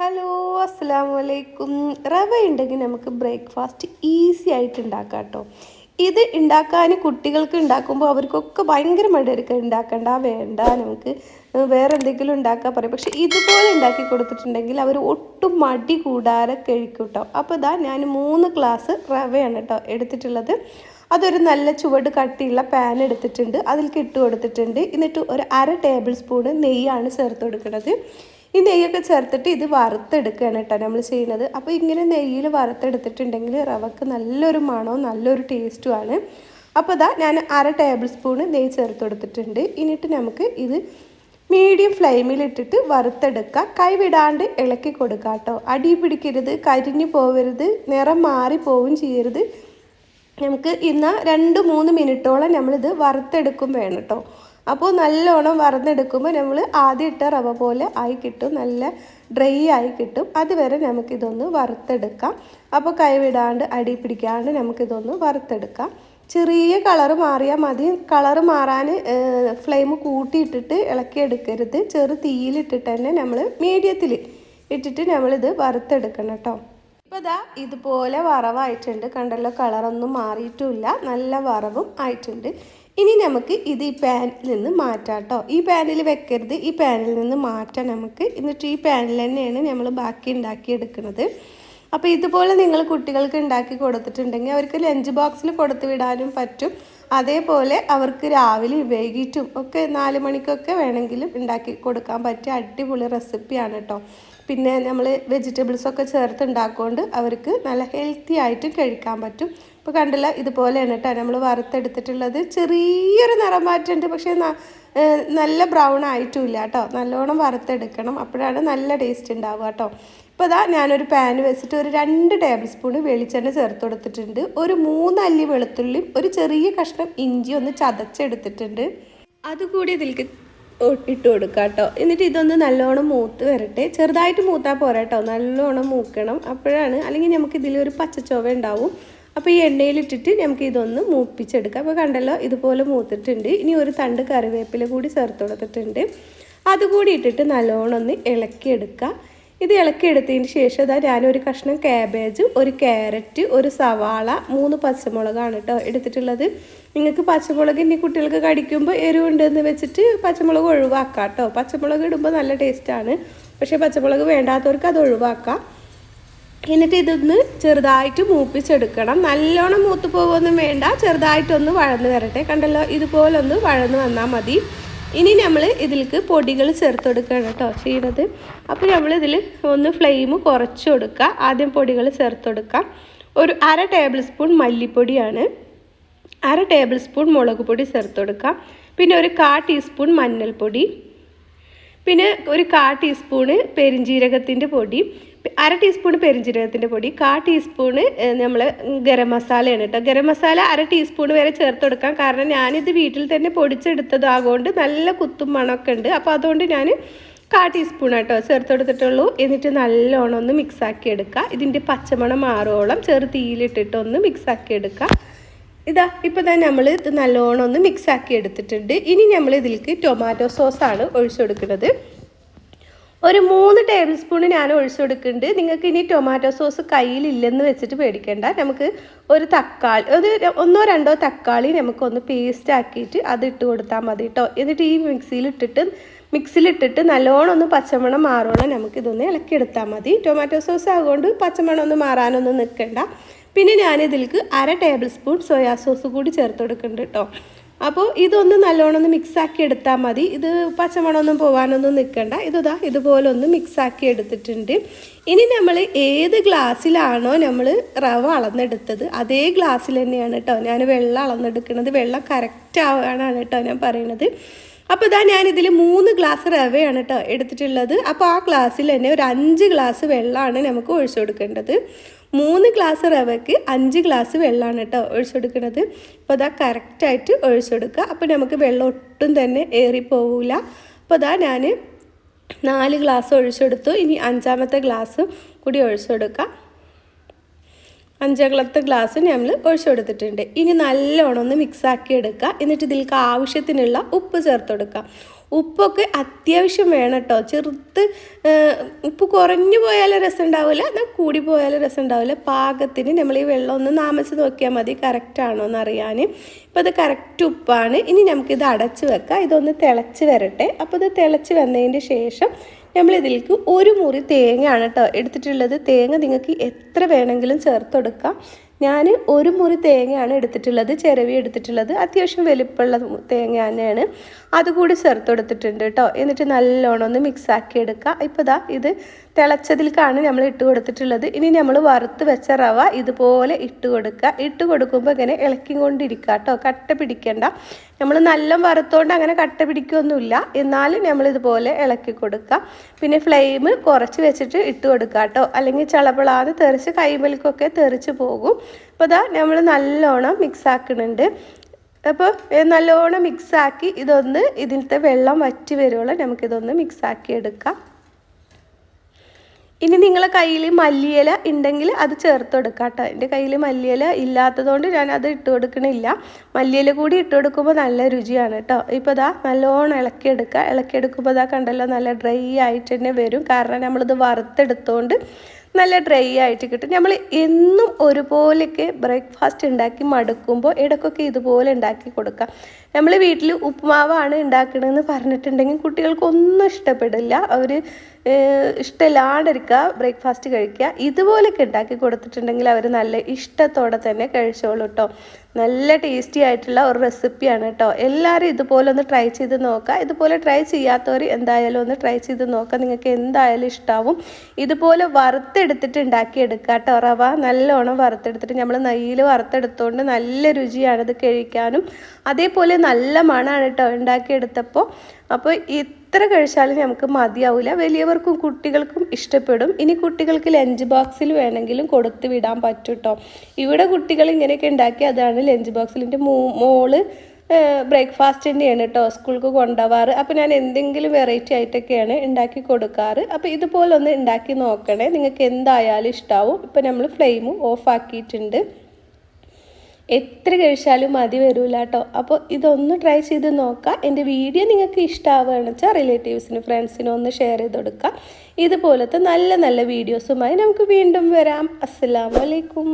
Hello അസ്സാം വലൈക്കും റവ ഉണ്ടെങ്കിൽ നമുക്ക് ബ്രേക്ക്ഫാസ്റ്റ് ഈസി ആയിട്ട് ഉണ്ടാക്കാം കേട്ടോ. ഇത് ഉണ്ടാക്കാൻ കുട്ടികൾക്ക് ഉണ്ടാക്കുമ്പോൾ അവർക്കൊക്കെ ഭയങ്കര മടിയായിരിക്കും. ഉണ്ടാക്കണ്ട വേണ്ട നമുക്ക് വേറെ എന്തെങ്കിലും ഉണ്ടാക്കാൻ പറയും. പക്ഷേ ഇതുപോലെ ഉണ്ടാക്കി കൊടുത്തിട്ടുണ്ടെങ്കിൽ അവർ ഒട്ടും മടി കൂടാതെ കഴിക്കും കേട്ടോ. അപ്പോൾ ഇതാ ഞാൻ മൂന്ന് ഗ്ലാസ് റവയാണ് കേട്ടോ എടുത്തിട്ടുള്ളത്. അതൊരു നല്ല ചുവട് കട്ടിയുള്ള പാൻ എടുത്തിട്ടുണ്ട്. അതിൽ ഇട്ട് കൊടുത്തിട്ടുണ്ട്. എന്നിട്ട് ഒരു അര ടേബിൾ സ്പൂൺ നെയ്യാണ് ചേർത്ത് കൊടുക്കുന്നത് ഈ നെയ്യൊക്കെ ചേർത്തിട്ട് ഇത് വറുത്തെടുക്കുകയാണ് കേട്ടോ നമ്മൾ ചെയ്യുന്നത്. അപ്പോൾ ഇങ്ങനെ നെയ്യിൽ വറുത്തെടുത്തിട്ടുണ്ടെങ്കിൽ റവക്ക് നല്ലൊരു മണവും നല്ലൊരു ടേസ്റ്റുമാണ് അപ്പോൾ ഇതാ ഞാൻ അര ടേബിൾ സ്പൂൺ നെയ്യ് ചേർത്ത് കൊടുത്തിട്ടുണ്ട്. എന്നിട്ട് നമുക്ക് ഇത് മീഡിയം ഫ്ലെയിമിലിട്ടിട്ട് വറുത്തെടുക്കുക കൈവിടാണ്ട് ഇളക്കി കൊടുക്കുക കേട്ടോ. അടി പിടിക്കരുത് കരിഞ്ഞു പോവരുത് നിറം മാറി പോവുകയും ചെയ്യരുത്. നമുക്ക് ഇന്ന് രണ്ട് മൂന്ന് മിനിറ്റോളം നമ്മളിത് വറുത്തെടുക്കും വേണം കേട്ടോ. അപ്പോൾ നല്ലോണം വറന്നെടുക്കുമ്പോൾ നമ്മൾ ആദ്യം ഇട്ട റവ പോലെ ആയി കിട്ടും നല്ല ഡ്രൈ ആയി കിട്ടും. അതുവരെ നമുക്കിതൊന്ന് വറുത്തെടുക്കാം. അപ്പോൾ കൈവിടാണ്ട് അടി പിടിക്കാണ്ട് നമുക്കിതൊന്ന് വറുത്തെടുക്കാം. ചെറിയ കളറ് മാറിയാൽ മതി. കളറ് മാറാൻ ഫ്ലെയിം കൂട്ടിയിട്ടിട്ട് ഇളക്കിയെടുക്കരുത്. ചെറു തീയിലിട്ടിട്ട് തന്നെ നമ്മൾ മീഡിയത്തിൽ ഇട്ടിട്ട് നമ്മളിത് വറുത്തെടുക്കണം കേട്ടോ. ഇപ്പോൾ ഇതാ ഇതുപോലെ വറവായിട്ടുണ്ട്. കണ്ടല്ലോ കളറൊന്നും മാറിയിട്ടുമില്ല. നല്ല വറവും ആയിട്ടുണ്ട്. ഇനി നമുക്ക് ഇത് ഈ പാനിൽ നിന്ന് മാറ്റാം കേട്ടോ ഈ പാനിൽ വെക്കരുത്. ഈ പാനിൽ നിന്ന് മാറ്റാം നമുക്ക്. എന്നിട്ട് ഈ പാനിൽ തന്നെയാണ് നമ്മൾ ബാക്കി ഉണ്ടാക്കിയെടുക്കുന്നത്. അപ്പോൾ ഇതുപോലെ നിങ്ങൾ കുട്ടികൾക്ക് ഉണ്ടാക്കി കൊടുത്തിട്ടുണ്ടെങ്കിൽ അവർക്ക് ലഞ്ച് ബോക്സിൽ കൊടുത്തു വിടാനും പറ്റും. അതേപോലെ അവർക്ക് രാവിലെ വൈകിട്ടും ഒക്കെ നാല് മണിക്കൊക്കെ വേണമെങ്കിലും ഉണ്ടാക്കി കൊടുക്കാൻ പറ്റിയ അടിപൊളി റെസിപ്പിയാണ് കേട്ടോ പിന്നെ നമ്മൾ വെജിറ്റബിൾസൊക്കെ ചേർത്ത് ഉണ്ടാക്കുകൊണ്ട് അവർക്ക് നല്ല ഹെൽത്തി ആയിട്ട് കഴിക്കാൻ പറ്റും. ഇപ്പോൾ കണ്ടില്ല ഇതുപോലെയാണ് കേട്ടോ നമ്മൾ വറുത്തെടുത്തിട്ടുള്ളത് ചെറിയൊരു നിറം മാറ്റമുണ്ട് പക്ഷേ നല്ല ബ്രൗൺ ആയിട്ടുമില്ല കേട്ടോ നല്ലോണം വറുത്തെടുക്കണം. അപ്പോഴാണ് നല്ല ടേസ്റ്റ് ഉണ്ടാവുക കേട്ടോ ഇപ്പോൾ ഇതാ ഞാനൊരു പാൻ വെച്ചിട്ട് ഒരു രണ്ട് ടേബിൾ സ്പൂൺ വെളിച്ചെണ്ണ ചേർത്ത് കൊടുത്തിട്ടുണ്ട്. ഒരു മൂന്നല്ലി വെളുത്തുള്ളിയും ഒരു ചെറിയ കഷ്ണം ഇഞ്ചി ഒന്ന് ചതച്ചെടുത്തിട്ടുണ്ട്. അതുകൂടി ഇതിലേക്ക് ഇട്ട് കൊടുക്കുക കേട്ടോ എന്നിട്ട് ഇതൊന്ന് നല്ലോണം മൂത്ത് വരട്ടെ. ചെറുതായിട്ട് മൂത്താൽ പോരാ കേട്ടോ നല്ലോണം മൂക്കണം. അപ്പോഴാണ് അല്ലെങ്കിൽ നമുക്ക് ഇതിലൊരു പച്ചച്ചോവ ഉണ്ടാവും. അപ്പോൾ ഈ എണ്ണയിലിട്ടിട്ട് നമുക്ക് ഇതൊന്ന് മൂപ്പിച്ചെടുക്കാം. അപ്പോൾ കണ്ടല്ലോ ഇതുപോലെ മൂത്തിട്ടുണ്ട്. ഇനി ഒരു തണ്ട് കറിവേപ്പില കൂടി ചേർത്ത് കൊടുത്തിട്ടുണ്ട്. അതുകൂടി ഇട്ടിട്ട് നല്ലോണം ഒന്ന് ഇളക്കിയെടുക്കുക ഇത് ഇളക്കി എടുത്തതിന് ശേഷം ഇതാ ഞാനൊരു കഷ്ണം ക്യാബേജ് ഒരു ക്യാരറ്റ് ഒരു സവാള മൂന്ന് പച്ചമുളകാണ് കേട്ടോ എടുത്തിട്ടുള്ളത്. നിങ്ങൾക്ക് പച്ചമുളക് ഇനി കുട്ടികൾക്ക് കടിക്കുമ്പോൾ എരിവുണ്ടെന്ന് വെച്ചിട്ട് പച്ചമുളക് ഒഴിവാക്കാം കേട്ടോ. പച്ചമുളക് ഇടുമ്പോൾ നല്ല ടേസ്റ്റാണ് പക്ഷേ പച്ചമുളക് വേണ്ടാത്തവർക്ക് അത് ഒഴിവാക്കാം. എന്നിട്ട് ഇതൊന്ന് ചെറുതായിട്ട് മൂപ്പിച്ചെടുക്കണം. നല്ലോണം മൂത്ത് പോകുമൊന്നും വേണ്ട. ചെറുതായിട്ടൊന്ന് വഴന്ന് വരട്ടെ. കണ്ടല്ലോ ഇതുപോലൊന്ന് വഴന്ന് വന്നാൽ മതി. ഇനി നമ്മൾ ഇതിലേക്ക് പൊടികൾ ചേർത്ത് കൊടുക്കുകയാണ് കേട്ടോ ചെയ്യുന്നത് അപ്പോൾ നമ്മൾ ഇതിൽ ഒന്ന് ഫ്ലെയിം കുറച്ച് കൊടുക്കുക. ആദ്യം പൊടികൾ ചേർത്ത് കൊടുക്കാം ഒരു അര ടേബിൾ സ്പൂൺ മല്ലിപ്പൊടിയാണ്. അര ടേബിൾ സ്പൂൺ മുളക് പൊടി ചേർത്ത് കൊടുക്കാം പിന്നെ ഒരു കാ ടീസ്പൂൺ മഞ്ഞൾപ്പൊടി. പിന്നെ ഒരു കാ ടീസ്പൂണ് പെരിഞ്ജീരകത്തിന്റെ പൊടി. അര ടീസ്പൂൺ പെരിഞ്ജീരകത്തിന്റെ പൊടി കാ ടീസ്പൂണ് നമ്മൾ ഗരം മസാലയാണ് കേട്ടോ. ഗരം മസാല അര ടീസ്പൂൺ വരെ ചേർത്ത് കൊടുക്കാം. കാരണം ഞാനിത് വീട്ടിൽ തന്നെ പൊടിച്ചെടുത്തതാകൊണ്ട് നല്ല കുത്തും മണമൊക്കെ ഉണ്ട്. അപ്പോൾ അതുകൊണ്ട് ഞാൻ കാ ടീസ്പൂൺ കേട്ടോ ചേർത്ത് കൊടുത്തിട്ടുള്ളൂ. എന്നിട്ട് നല്ലോണം ഒന്ന് മിക്സാക്കി എടുക്കുക. ഇതിന്റെ പച്ചമണം മാറോളം ചെറു തീയിലിട്ടിട്ട് ഒന്ന് മിക്സാക്കി എടുക്കുക. ഇതാ ഇപ്പോൾ തന്നെ നമ്മൾ ഇത് നല്ലോണം ഒന്ന് മിക്സാക്കി എടുത്തിട്ടുണ്ട്. ഇനി നമ്മൾ ഇതിലേക്ക് ടൊമാറ്റോ സോസാണ് ഒഴിച്ചു കൊടുക്കുന്നത്. ഒരു മൂന്ന് ടേബിൾ സ്പൂൺ ഞാൻ ഒഴിച്ചു കൊടുക്കുന്നുണ്ട്. നിങ്ങൾക്ക് ഇനി ടൊമാറ്റോ സോസ് കയ്യിലില്ലെന്ന് വെച്ചിട്ട് പേടിക്കേണ്ട. നമുക്ക് ഒരു തക്കാളി ഒരു ഒന്നോ രണ്ടോ തക്കാളി നമുക്കൊന്ന് പേസ്റ്റ് ആക്കിയിട്ട് അത് ഇട്ട് കൊടുത്താൽ മതി കേട്ടോ എന്നിട്ട് ഈ മിക്സിയിലിട്ടിട്ട് മിക്സിയിലിട്ടിട്ട് നല്ലോണം ഒന്ന് പച്ചമണം മാറോളം നമുക്കിതൊന്ന് ഇളക്കിയെടുത്താൽ മതി. ടൊമാറ്റോ സോസ് ആയതുകൊണ്ട് പച്ചമണം ഒന്ന് മാറാനൊന്നും നിൽക്കണ്ട. പിന്നെ ഞാനിതിലേക്ക് അര ടേബിൾ സ്പൂൺ സോയാ സോസ് കൂടി ചേർത്ത് കൊടുക്കുന്നുണ്ട് കേട്ടോ അപ്പോൾ ഇതൊന്ന് നല്ലോണം ഒന്ന് മിക്സാക്കി എടുത്താൽ മതി. ഇത് പച്ചമണമൊന്നും പോകാനൊന്നും നിൽക്കണ്ട ഇതാ ഇതുപോലെ ഒന്ന് മിക്സാക്കി എടുത്തിട്ടുണ്ട്. ഇനി നമ്മൾ ഏത് ഗ്ലാസ്സിലാണോ നമ്മൾ റവ അളന്നെടുത്തത് അതേ ഗ്ലാസ്സിൽ തന്നെയാണ് കേട്ടോ ഞാൻ വെള്ളം അളന്നെടുക്കുന്നത് വെള്ളം കറക്റ്റ് ആവാനാണ് കേട്ടോ ഞാൻ പറയുന്നത് അപ്പോൾ ഇതാ ഞാനിതിൽ മൂന്ന് ഗ്ലാസ് റവയാണ് കേട്ടോ എടുത്തിട്ടുള്ളത്. അപ്പോൾ ആ ഗ്ലാസ്സിൽ തന്നെ ഒരു അഞ്ച് ഗ്ലാസ് വെള്ളമാണ് നമുക്ക് ഒഴിച്ചു കൊടുക്കേണ്ടത്. മൂന്ന് ഗ്ലാസ് റവയ്ക്ക് അഞ്ച് ഗ്ലാസ് വെള്ളമാണ് കേട്ടോ ഒഴിച്ചെടുക്കുന്നത് അപ്പോൾ അതാ കറക്റ്റായിട്ട് ഒഴിച്ചെടുക്കുക. അപ്പോൾ നമുക്ക് വെള്ളം ഒട്ടും തന്നെ ഏറിപ്പോവില്ല അപ്പോൾ അതാ ഞാൻ നാല് ഗ്ലാസ് ഒഴിച്ചെടുത്തു. ഇനി അഞ്ചാമത്തെ ഗ്ലാസ് കൂടി ഒഴിച്ചെടുക്കാം അഞ്ചാമത്തെ ഗ്ലാസ് നമ്മൾ ഒഴിച്ചെടുത്തിട്ടുണ്ട്. ഇനി നല്ലോണം ഒന്ന് മിക്സാക്കി എടുക്കുക. എന്നിട്ട് ഇതിലേക്ക് ആവശ്യത്തിനുള്ള ഉപ്പ് ചേർത്ത് കൊടുക്കുക ഉപ്പൊക്കെ അത്യാവശ്യം വേണം കേട്ടോ ചെറുത്ത് ഉപ്പ് കുറഞ്ഞു പോയാലും രസം ഉണ്ടാവില്ല എന്നാൽ കൂടി പോയാലും രസം ഉണ്ടാവില്ല പാകത്തിന് നമ്മൾ ഈ വെള്ളം ഒന്ന് നാമച്ച് നോക്കിയാൽ മതി കറക്റ്റ് ആണോ എന്ന് അറിയാൻ ഇപ്പോൾ ഇത് കറക്റ്റ് ഉപ്പാണ്. ഇനി നമുക്കിത് അടച്ച് വെക്കാം. ഇതൊന്ന് തിളച്ച് വരട്ടെ. അപ്പോൾ ഇത് തിളച്ച് വന്നതിന് ശേഷം നമ്മളിതിലേക്ക് ഒരു മുറി തേങ്ങയാണ് കേട്ടോ എടുത്തിട്ടുള്ളത്. തേങ്ങ നിങ്ങൾക്ക് എത്ര വേണമെങ്കിലും ചേർത്ത് കൊടുക്കാം. ഞാൻ ഒരു മുറി തേങ്ങയാണ് എടുത്തിട്ടുള്ളത് ചിരവി എടുത്തിട്ടുള്ളത്. അത്യാവശ്യം വലിപ്പമുള്ള തേങ്ങ തന്നെയാണ്. അതുകൂടി ചേർത്ത് കൊടുത്തിട്ടുണ്ട് കേട്ടോ. എന്നിട്ട് നല്ലോണം ഒന്ന് മിക്സാക്കി എടുക്കുക. ഇപ്പോൾ ഇതാ ഇത് തിളച്ചതിലേക്കാണ് നമ്മൾ ഇട്ട് കൊടുത്തിട്ടുള്ളത്. ഇനി നമ്മൾ വറുത്ത് വെച്ച റവ ഇതുപോലെ ഇട്ട് കൊടുക്കുക. ഇട്ട് കൊടുക്കുമ്പോൾ ഇങ്ങനെ ഇളക്കി കൊണ്ടിരിക്കുക കേട്ടോ. കട്ട പിടിക്കണ്ട. നമ്മൾ നല്ല വറുത്തോണ്ട് അങ്ങനെ കട്ട പിടിക്കൊന്നുമില്ല. എന്നാലും നമ്മൾ ഇതുപോലെ ഇളക്കി കൊടുക്കുക. പിന്നെ ഫ്ലെയിം കുറച്ച് വെച്ചിട്ട് ഇട്ട് കൊടുക്കുക കേട്ടോ. അല്ലെങ്കിൽ ചളപിളാതെ തെറിച്ച് കൈമലിക്കൊക്കെ തെറിച്ച് പോകും. അപ്പോൾ ഇതാ നമ്മൾ നല്ലോണം മിക്സ് ആക്കുന്നുണ്ട്. അപ്പോൾ നല്ലോണം മിക്സാക്കി ഇതൊന്ന് ഇതിലത്തെ വെള്ളം വറ്റി വരുവോളം നമുക്കിതൊന്ന് മിക്സാക്കി എടുക്കാം. ഇനി നിങ്ങളെ കയ്യിൽ മല്ലിയില ഉണ്ടെങ്കിൽ അത് ചേർത്ത് കൊടുക്കാം കേട്ടോ. എന്റെ കയ്യിൽ മല്ലിയില ഇല്ലാത്തതുകൊണ്ട് ഞാൻ അത് ഇട്ട് കൊടുക്കണില്ല. മല്ലിയില കൂടി ഇട്ട് കൊടുക്കുമ്പോൾ നല്ല രുചിയാണ് കേട്ടോ. ഇപ്പോൾ ഇതാ നല്ലോണം ഇളക്കിയെടുക്കുക ഇളക്കിയെടുക്കുമ്പോൾ ഇതാ കണ്ടല്ലോ നല്ല ഡ്രൈ ആയിട്ട് തന്നെ വരും. കാരണം നമ്മളിത് വറുത്തെടുത്തോണ്ട് നല്ല ഡ്രൈ ആയിട്ട് കിട്ടും. നമ്മൾ എന്നും ഒരുപോലെയൊക്കെ ബ്രേക്ക്ഫാസ്റ്റ് ഉണ്ടാക്കി മടുക്കുമ്പോൾ ഇടയ്ക്കൊക്കെ ഇതുപോലെ ഉണ്ടാക്കി കൊടുക്കാം. നമ്മൾ വീട്ടിൽ ഉപ്പുമാവാണ് ഉണ്ടാക്കണമെന്ന് പറഞ്ഞിട്ടുണ്ടെങ്കിൽ കുട്ടികൾക്കൊന്നും ഇഷ്ടപ്പെടില്ല. അവർ ഇഷ്ടമില്ലാണ്ടിരിക്കുക ബ്രേക്ക്ഫാസ്റ്റ് കഴിക്കുക ഇതുപോലെയൊക്കെ ഉണ്ടാക്കി കൊടുത്തിട്ടുണ്ടെങ്കിൽ അവർ നല്ല ഇഷ്ടത്തോടെ തന്നെ കഴിച്ചോളൂ കേട്ടോ നല്ല ടേസ്റ്റി ആയിട്ടുള്ള ഒരു റെസിപ്പിയാണ് കേട്ടോ എല്ലാവരും ഇതുപോലെ ഒന്ന് ട്രൈ ചെയ്ത് നോക്കുക ഇതുപോലെ ട്രൈ ചെയ്യാത്തവർ എന്തായാലും ഒന്ന് ട്രൈ ചെയ്ത് നോക്കുക നിങ്ങൾക്ക് എന്തായാലും ഇഷ്ടാവും. ഇതുപോലെ വറുത്തെടുത്തിട്ട് ഉണ്ടാക്കിയെടുക്കുക കേട്ടോ റവ. നല്ലോണം വറുത്തെടുത്തിട്ട് നമ്മൾ നെയ്യിൽ വറുത്തെടുത്തുകൊണ്ട് നല്ല രുചിയാണ് ഇത് കഴിക്കാനും. അതേപോലെ നല്ല മണമാണ് കേട്ടോ ഉണ്ടാക്കിയെടുത്തപ്പോൾ അപ്പോൾ ഇത്ര കഴിച്ചാലും നമുക്ക് മതിയാവില്ല വലിയവർക്കും കുട്ടികൾക്കും ഇഷ്ടപ്പെടും. ഇനി കുട്ടികൾക്ക് ലഞ്ച് ബോക്സിൽ വേണമെങ്കിലും കൊടുത്ത് വിടാൻ പറ്റും കേട്ടോ ഇവിടെ കുട്ടികൾ ഇങ്ങനെയൊക്കെ ഉണ്ടാക്കി അതാണ് ലഞ്ച് ബോക്സിൽ. എന്റെ മോൾ ബ്രേക്ക്ഫാസ്റ്റ് തന്നെയാണ് കേട്ടോ സ്കൂൾക്ക് കൊണ്ടുപോവാറ്. അപ്പോൾ ഞാൻ എന്തെങ്കിലും വെറൈറ്റി ആയിട്ടൊക്കെയാണ് ഉണ്ടാക്കി കൊടുക്കാറ്. അപ്പോൾ ഇതുപോലെ ഒന്ന് ഉണ്ടാക്കി നോക്കണേ. നിങ്ങൾക്ക് എന്തായാലും ഇഷ്ടാവും. ഇപ്പോൾ നമ്മൾ ഫ്ലെയിം ഓഫ് ആക്കിയിട്ടുണ്ട് എത്ര കഴിച്ചാലും മതി വരില്ല കേട്ടോ അപ്പോൾ ഇതൊന്ന് ട്രൈ ചെയ്ത് നോക്കാം. എന്റെ വീഡിയോ നിങ്ങൾക്ക് ഇഷ്ടമാവുകയാണെന്ന് വെച്ചാൽ റിലേറ്റീവ്സിന് ഫ്രണ്ട്സിനും ഒന്ന് ഷെയർ ചെയ്ത് കൊടുക്കുക ഇതുപോലത്തെ നല്ല നല്ല വീഡിയോസുമായി നമുക്ക് വീണ്ടും വരാം. അസ്സലാമലൈക്കും